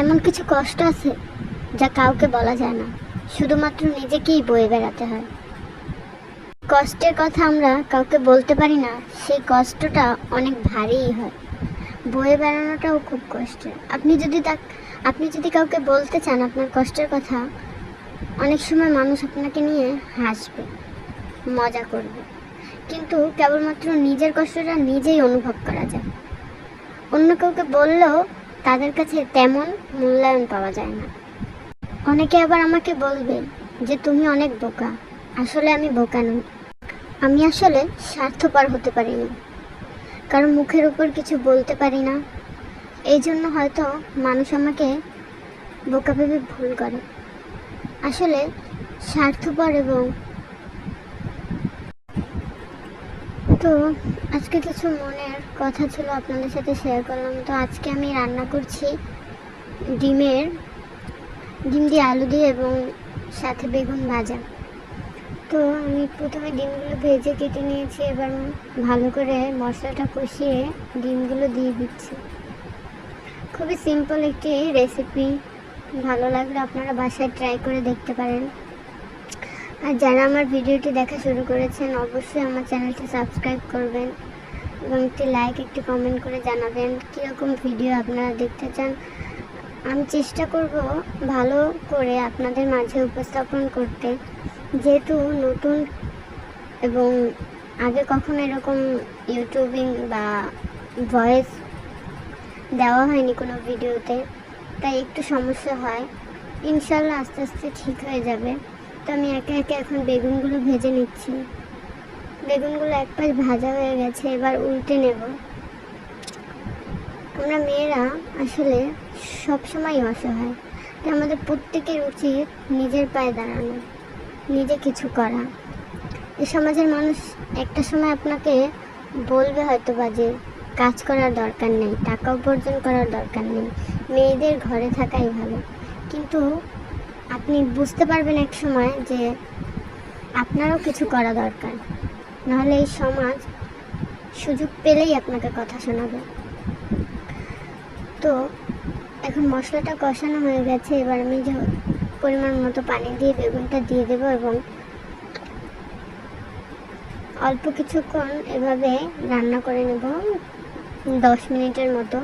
এমন কিছু কষ্ট আছে যা কাউকে বলা যায় না। শুধুমাত্র নিজেকেই বয়ে বেড়াতে হয়। কষ্টের কথা আমরা কাউকে বলতে পারি না, সেই কষ্টটা অনেক ভারীই হয়। বয়ে বেড়ানোটাও খুব কষ্টের। আপনি যদি তা আপনি যদি কাউকে বলতে চান আপনার কষ্টের কথা, অনেক সময় মানুষ আপনাকে নিয়ে হাসবে, মজা করবে। কিন্তু কেবলমাত্র নিজের কষ্টটা নিজেই অনুভব করা যায়। অন্য কাউকে বললেও তাদের কাছে তেমন মূল্যায়ন পাওয়া যায় না। অনেকে আবার আমাকে বলবে যে, তুমি অনেক বোকা। আসলে আমি বোকা নই। আমি আসলে স্বার্থপর হতে পারিনি। কারণ মুখের উপর কিছু বলতে পারি না। এই জন্য হয়তো মানুষ আমাকে বোকা ভেবে ভুল করে। আসলে স্বার্থপর এবং তো আজকে কিছু মনের কথা ছিল আপনাদের সাথে শেয়ার করলাম। তো আজকে আমি রান্না করছি ডিমের, ডিম দিয়ে আলু দিয়ে এবং সাথে বেগুন ভাজা। তো আমি প্রথমে ডিমগুলো ভেজে কেটে নিয়েছি, এবার ভালো করে মশলাটা কষিয়ে ডিমগুলো দিয়ে দিচ্ছি। খুবই সিম্পল একটি রেসিপি ভালো লাগলে আপনারা বাসায় ট্রাই করে দেখতে পারেন। আর যারা আমার ভিডিওটি দেখা শুরু করেছেন, অবশ্যই আমার চ্যানেলটি সাবস্ক্রাইব করবেন এবং একটি লাইক একটি কমেন্ট করে জানাবেন কীরকম ভিডিও আপনারা দেখতে চান। আমি চেষ্টা করব ভালো করে আপনাদের মাঝে উপস্থাপন করতে। যেহেতু নতুন এবং আগে কখনো এরকম ইউটিউবিং বা ভয়েস দেওয়া হয়নি কোনো ভিডিওতে, তাই একটু সমস্যা হয়। ইনশাল্লাহ আস্তে আস্তে ঠিক হয়ে যাবে। তো আমি একে একে এখন বেগুনগুলো ভেজে নিচ্ছি। বেগুনগুলো এক পাশ ভাজা হয়ে গেছে, এবার উল্টে নেব। আমরা মেয়েরা আসলে সবসময় অসহায়, তাই আমাদের প্রত্যেকের উচিত নিজের পায়ে দাঁড়ানো, নিজে কিছু করা। এ সমাজের মানুষ একটা সময় আপনাকে বলবে হয়তো বা যে, কাজ করার দরকার নেই, টাকা উপার্জন করার দরকার নেই, মেয়েদের ঘরে থাকাই ভালো। কিন্তু আপনি বুঝতে পারবেন এক সময় যে আপনারও কিছু করা দরকার। নাহলে এই সমাজ সুযোগ পেলেই আপনাকে কথা শোনাবে। তো, এখন মশলাটা কষানো হয়ে গেছে, এবার আমি পরিমাণ মতো পানি দিয়ে বেগুনটা দিয়ে দেবো এবং অল্প কিছুক্ষণ এভাবে রান্না করে নেব, দশ মিনিটের মতো।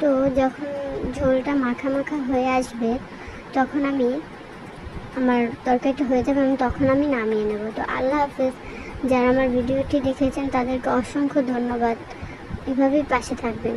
তো, যখন ঝোলটা মাখা মাখা হয়ে আসবে তখন আমি আমার তরকারিটা হয়ে যাবে আমি তখন আমি নামিয়ে নেব। তো আল্লাহ হাফেজ, যারা আমার ভিডিওটি দেখেছেন তাদেরকে অসংখ্য ধন্যবাদ। এভাবেই পাশে থাকবেন।